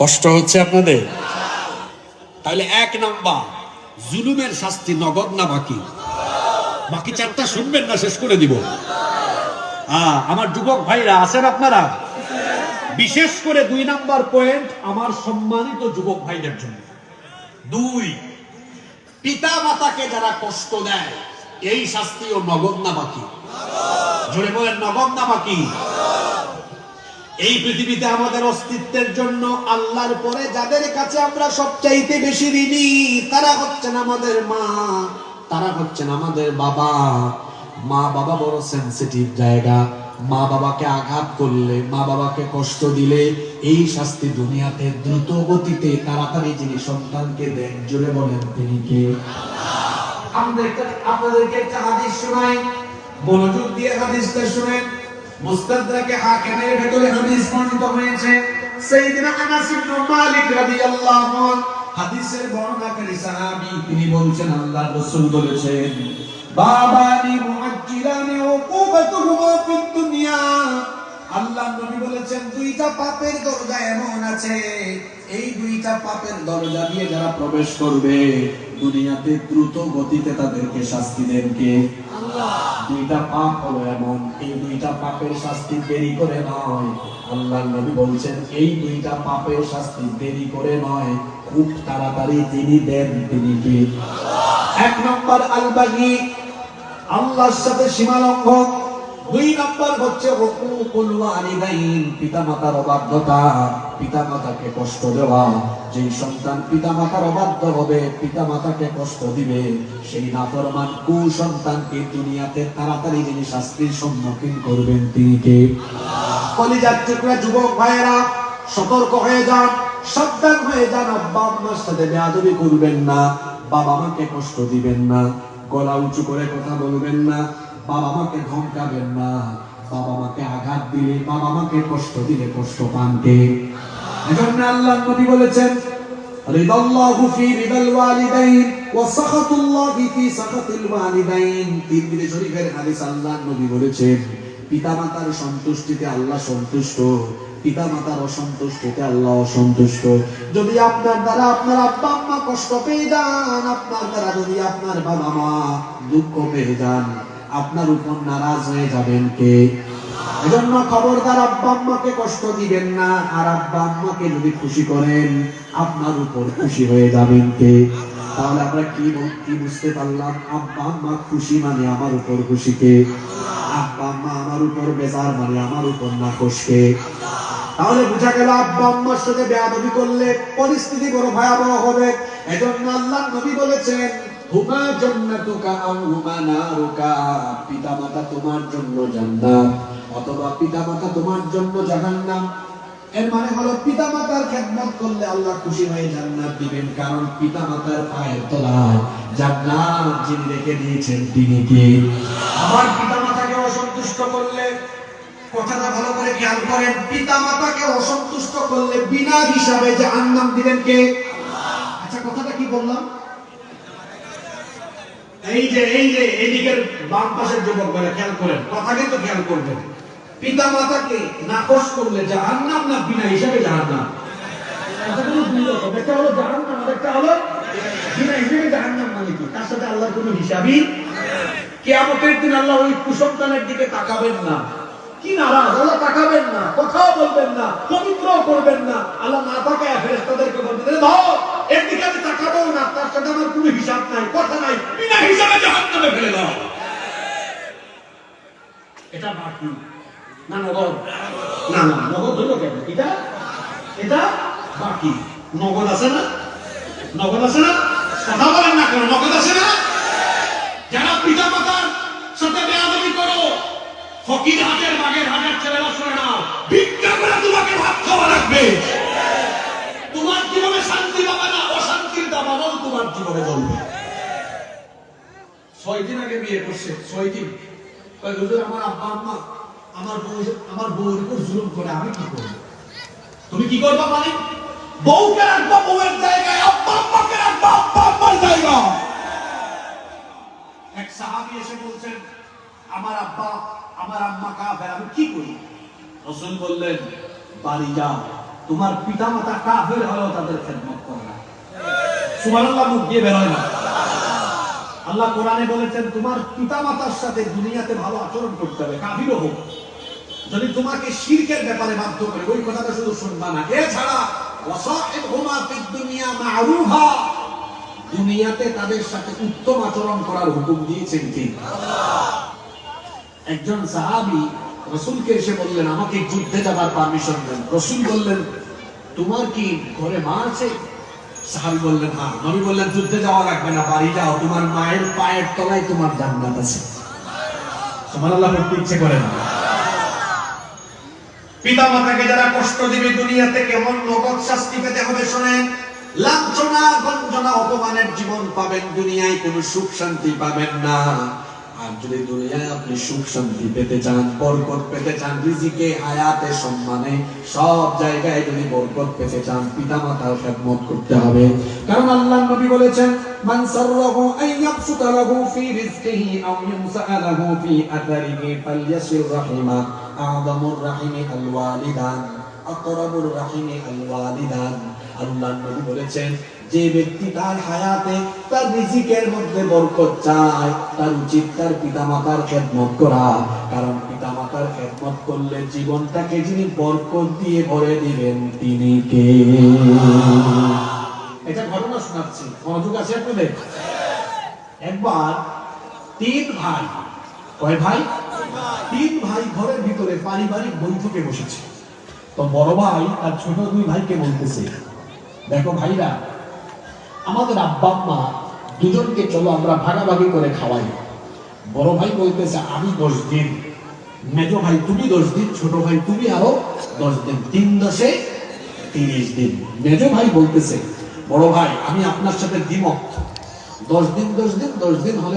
কষ্ট হচ্ছে আপনাদের? তাহলে এক নম্বর, জুলুমের শাস্তি নগদ না বাকি? বাকি চারটা শুনবেন না, শেষ করে দিব। আমার যুবক ভাইরা, আছেন আপনারা? বিশেষ করে দুই নাম্বার পয়েন্ট আমার সম্মানিত যুবক ভাইদের জন্য। দুই পিতা মাতাকে যারা কষ্ট দেয় এই শাস্তিও নগদ না বাকি জোরে বলেন নগদ না বাকি এই পৃথিবীতে আমাদের অস্তিত্বের জন্য আল্লাহর পরে যাদের কাছে আমরা সবচাইতে বেশি ঋণী, তারা হচ্ছেন আমাদের মা, তারা হচ্ছেন আমাদের বাবা। মা বাবা বড় সেন্সিটিভ জায়গা। মা বাবাকে আঘাত করলে, মা বাবাকে কষ্ট দিলে এই শাস্তি দুনিয়াতে দ্রুত গতিতে তাড়াতাড়ি যিনি সন্তানকে দেন জুড়ে বলেন তিনি কে? আমাদেরকে আপনাদেরকে একটা হাদিস শোনাই, মনোযোগ দিয়ে হাদিসটা শুনেন। মুস্তাদরাকে হাকিমের ভেতরে হাদিস বর্ণিত হয়েছে। সাইয়েদনা আনাস ইবনে মালিক রাদিয়াল্লাহু হাদিসের বর্ণনাকারী সাহাবী, তিনি বলছেন, আল্লাহর রাসূল বলেছেন, বাবানি মুআজ্জিলানি উকুবাতুহুমা ফিদ দুনিয়া। আল্লাহ নবী বলেছেন দুইটা পাপের দরজা এমন আছে। এই দুইটা পাপের দরজা দিয়ে যারা প্রবেশ করবে দুনিয়াতে দ্রুত গতিতে তাদেরকে শাস্তি দেন কে? দুইটা পাপ হলো এমন এই দুইটা পাপের শাস্তি দেরি করে নয়। আল্লাহ নবী বলছেন এই দুইটা পাপের শাস্তি দেরি করে নয়। খুব তাড়াতাড়ি তিনি দেন তিনি কি? এক নম্বর আলবাগি আল্লাহর সাথে সীমা লঙ্ঘন দুই নম্বর হচ্ছে পিতামাতার অবাধ্যতা। পিতামাতাকে কষ্ট দেওয়া, যেই সন্তান পিতামাতার অবাধ্য হবে, পিতামাতাকে কষ্ট দিবে। সেই নাফরমান কু সন্তানকে দুনিয়াতে তাড়াতাড়ি যিনি শাস্তির সম্মুখীন করবেন, তিনি কে? কলিজার টুকরা যুবক ভাইয়েরা, সতর্ক হয়ে যান, সাবধান হয়ে যান, আব্বা আম্মার সাথে বেয়াদবি করবেন না, বাবা মাকে কষ্ট দিবেন না, গলা উঁচু করে কথা বলবেন না বাবা মাকে ধমকাবেন না। বাবা মাকে আঘাত দিলে, বাবা মাকে কষ্ট দিলে, কষ্ট পান কে? এজন্য আল্লাহ নবী বলেছেন, রিদাল্লাহু ফি রিদাল ওয়ালিদাইন ওয়া সাখাতুল্লাহি ফি সাখাতিল ওয়ালিদাইন। তিরমিজি শরীফের হাদিস আল্লাহ নবী বলেছেন, পিতামাতার সন্তুষ্টিতে আল্লাহ সন্তুষ্ট, পিতামাতার অসন্তুষ্টিতে আল্লাহ অসন্তুষ্ট। যদি আপনার দ্বারা আপনার আব্বা আম্মা কষ্ট পেয়ে যান, আপনার দ্বারা যদি আপনার বাবা মা দুঃখ পেয়ে যান আপনার উপর নারাজ হয়ে যাবেন কে? এজন্য খবরদার আব্বা আম্মাকে কষ্ট দিবেন না, আর আব্বা আম্মাকে যদি খুশি করেন, আপনার উপর খুশি হয়ে যাবেন কে? তাহলে আমরা কি কি বুঝতে পারলাম? আব্বা আম্মা খুশি মানে আমার উপর খুশি কে? আব্বা আম্মা আমার উপর বেজার মানে আমার উপর না খুশকে তাহলে বোঝা গেল আব্বা আম্মার সাথে বেয়াদবি করলে পরিস্থিতি বড় ভয়াবহ হবে। এজন্য আল্লাহ নবী বলেছেন হুমা জান্নাতুকা আও হুমা নারুকা। পিতামাতা তোমার জন্য জান্নাত, অথবা পিতামাতা তোমার জন্য জাহান্নাম। এর মানে হলো পিতামাতার খেদমত করলে আল্লাহ খুশি হয়ে জান্নাত দিবেন, কারণ পিতামাতার পায়ের তলায় জান্নাত যিনি রেখে দিয়েছেন তিনি কে? আমার পিতামাতাকে অসন্তুষ্ট করলে, কথাটা ভালো করে খেয়াল করেন পিতা মাতাকে অসন্তুষ্ট করলে বিনা হিসাবে যে আন্নাম দিলেন কে? আচ্ছা কথাটা কি বললাম? এই যে এই যে, এদিকের বাম পাশের যুবক বলে খেয়াল করেন কথা কিন্তু খেয়াল করবেন। পিতা মাতাকে নাকশ করলে জাহান্নাম না বিনা হিসাবে বিনা হিসাবে জাহান্নাম মানে তার সাথে আল্লাহ ওই দিকে তাকাবেন না। কি তাকাবেন না, কথাও বলবেন না পবিত্র করবেন না। আল্লাহ না তাকায় ফেরেশতাদেরকে বলবেন "এ দাও এর দিকে আমি তাকাবো না তার সাথে আমার কোনো হিসাব নাই কথা নাই। বিনা হিসাবে জাহান্নামে ফেলে দাও। এটা বাকি না নগদ না না নগদ হইল কেন? এটা এটা বাকি। নগদ আছে না? নগদ আছে না? কথা বলেন না কেন? নগদ আছে না? যারা পিতা মাতার সাথে বেয়াদবি করো ফকির জীবনে জ্বলবে ছয় দিন আগে বিয়ে করছে, ছয় দিন। আমার আব্বা, আম্মা, আমার বউ, আমার বউর উপর জুলুম করে, আমি কি করব? তুমি কি করবা মানে বউকে রাখবা, বউয়ের জায়গায়, আব্বা, আম্মাকে রাখবা, আব্বা, আম্মার জায়গায়। এক সাহাবি এসে বলছেন, আমার আব্বা, আমার আম্মা কাফের, আমি কি করি? রসুল বললেন, বাড়ি যাও। তোমার পিতা মাতা কাফের হলেও তাদের খেদমত করে না। সুবহানাল্লাহ, মুখ দিয়ে বেরোয় আল্লাহ কোরআনে বলেছেন, তোমার পিতা মাতার সাথে দুনিয়াতে ভালো আচরণ করতে হবে, কাফিরও হোক। যদি তোমাকে শিরকের ব্যাপারে বাধ্য করে, ওই কথাটা শুধু শুনবা না। এছাড়া দুনিয়াতে তাদের সাথে উত্তম আচরণ করার হুকুম দিয়েছেন কে একজন সাহাবি রসুলকে এসে বললেন, আমাকে যুদ্ধে যাবার পারমিশন দেন। রসুল বললেন, তোমার কি ঘরে মা আছে? সাহাবী বললেন হ্যাঁ। নবী বললেন, যুদ্ধে যাওয়া লাগবে না, বাড়ি যাও। তোমার মায়ের পায়ের তলায় তোমার জান্নাত আছে। সুবহানাল্লাহ পড়তে ইচ্ছে করে না। পিতা মাতাকে যারা কষ্ট দিবে দুনিয়াতে কেমন নগদ শাস্তি পেতে হবে, শোনেন। লাঞ্ছনা, গঞ্জনা, অপমানের জীবন পাবেন, দুনিয়ায় কোনো সুখ শান্তি পাবেন না। আর যদি দুনিয়ায় আপনি সুখ শান্তি পেতে চান, বরকত পেতে চান, রিজিকে, হায়াতে, সম্মানে, সব জায়গায় যদি বরকত পেতে চান পিতা মাতার খেদমত করতে হবে। কারণ আল্লাহ নবী বলেছেন, মান সাররাহু আন ইয়াবসুতা লাহু ফি রিজকিহি আও ইউসআ লাহু ফি আথারিহি ফালইয়াসির রাহিমা আযমুর রাহিমি আল ওয়ালিদান আকরাবুর রাহিমি আল ওয়ালিদান আল্লাহ নবী বলেছেন যে ব্যক্তি তার হায়াতে, তার রিজিকের মধ্যে বরকত চায়, তার উচিত তার পিতামাতার খেদমত করা। কারণ পিতামাতার খেদমত করলে জীবনটাকে যিনি বরকত দিয়ে ভরে দিবেন, তিনি কে? এটা ঘটনা শোনাচ্ছি। মনোযোগ আছে আপনাদের? একবার তিন ভাই, কয় ভাই? তিন ভাই ঘরের ভিতরে পারিবারিক বৈঠকে বসেছে। তো বড় ভাই, তার ছোট দুই ভাইকে বলতেছে, দেখো ভাইরা আমাদের আব্বা মা দুজনকে চলো আমরা ভাগাভাগি করে খাওয়াই। বড় ভাই বলতেছে, আমি দশ দিন। মেজ ভাই, তুমি দশ দিন, ছোট ভাই, তুমি আরও দশ দিন। তিন দশে তিরিশ দিন। মেজ ভাই বলতেছে, বড় ভাই, আমি আপনার সাথে দ্বিমত। দশ দিন দশ দিন দশ দিন হলে